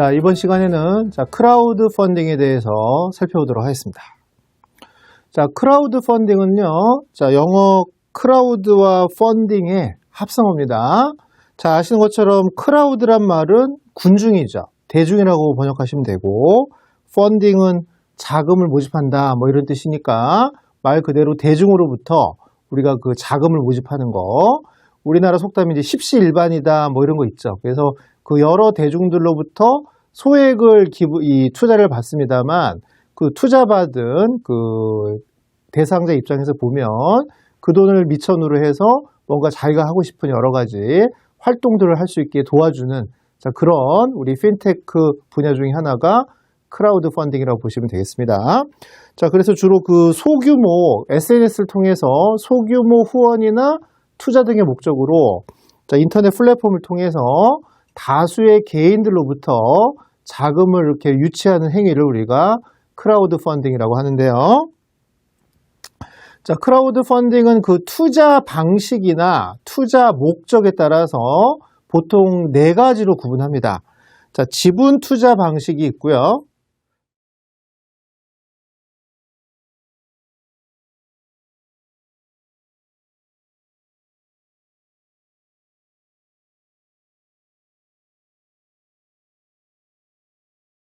자, 이번 시간에는 자, 크라우드 펀딩에 대해서 살펴보도록 하겠습니다. 자, 크라우드 펀딩은요. 자, 영어 크라우드와 펀딩의 합성어입니다. 자, 아시는 것처럼 크라우드란 말은 군중이죠. 대중이라고 번역하시면 되고 펀딩은 자금을 모집한다 뭐 이런 뜻이니까 말 그대로 대중으로부터 우리가 그 자금을 모집하는 거 우리나라 속담이 이제 십시일반이다 뭐 이런 거 있죠. 그래서 그 여러 대중들로부터 소액을 기부 이 투자를 받습니다만 그 투자받은 그 대상자 입장에서 보면 그 돈을 미천으로 해서 뭔가 자기가 하고 싶은 여러 가지 활동들을 할 수 있게 도와주는 자, 그런 우리 핀테크 분야 중에 하나가 크라우드 펀딩이라고 보시면 되겠습니다. 자, 그래서 주로 그 소규모 SNS를 통해서 소규모 후원이나 투자 등의 목적으로 자, 인터넷 플랫폼을 통해서 다수의 개인들로부터 자금을 이렇게 유치하는 행위를 우리가 크라우드 펀딩이라고 하는데요. 자, 크라우드 펀딩은 그 투자 방식이나 투자 목적에 따라서 보통 네 가지로 구분합니다. 자, 지분 투자 방식이 있고요.